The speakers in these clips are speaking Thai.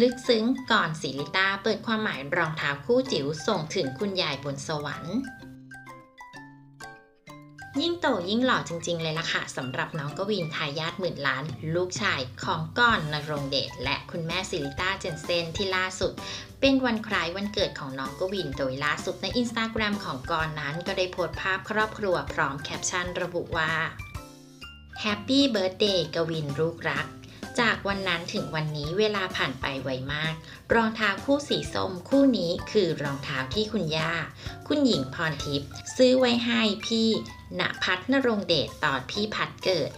ลึกซึ้งก่อนศิลิต้าเปิดความหมายรองเท้าคู่จิ๋วส่งถึงคุณยายบนสวรรค์ ยิ่งโตยิ่งหล่อจริง ๆ เลยล่ะค่ะสำหรับน้องกวินทายาทหมื่นล้าน ลูกชายของก้อนนรงเดชและคุณแม่ศิริต้าเจนเซนที่ล่าสุดเป็นวันคล้ายวันเกิดของน้องกวินโดยล่าสุดในอินสตาแกรมของกอนนั้นก็ได้โพสต์ภาพครอบครัวพร้อมแคปชั่นระบุว่า Happy Birthday กวินลูกรัก จากวันนั้นถึงวันนี้เวลาผ่านไปไวมาก รองเท้าคู่สีส้มคู่นี้คือรองเท้าที่คุณย่า คุณหญิงพรทิพย์ซื้อไว้ให้พี่ณพัฒนรงเดชตอนพี่พัดเกิด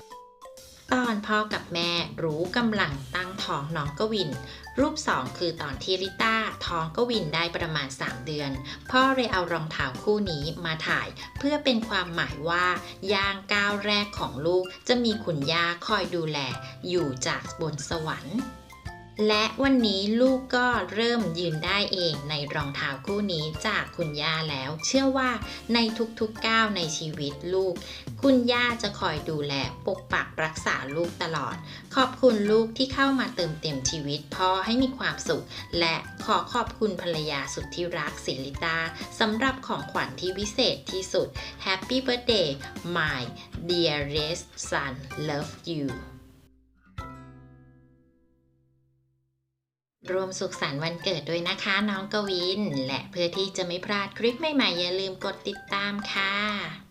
ตอนพ่อกับแม่รู้กำลังตั้งท้องน้องกวิน รูปสองคือตอนที่ริต้าท้องกวินได้ประมาณ 3 เดือน พ่อเลยเอารองเท้าคู่นี้มาถ่าย เพื่อเป็นความหมายว่า ย่างก้าวแรกของลูกจะมีคุณย่าคอยดูแล อยู่จากบนสวรรค์ และวันนี้ลูกก็เริ่มยืนได้เองในรองเท้าคู่นี้จากคุณย่าแล้ว เชื่อว่าในทุกๆก้าวในชีวิตลูก คุณย่าจะคอยดูแลปกปักรักษาลูกตลอด ขอบคุณลูกที่เข้ามาเติมเต็มชีวิตพ่อให้มีความสุข และขอขอบคุณภรรยาสุดที่รักศิลิตาสำหรับของขวัญที่วิเศษที่สุด Happy Birthday my dearest son love you รวมสุขสันต์วันเกิดด้วยนะคะน้องกวิน และเพื่อที่จะไม่พลาดคลิปใหม่ๆอย่าลืมกดติดตามค่ะ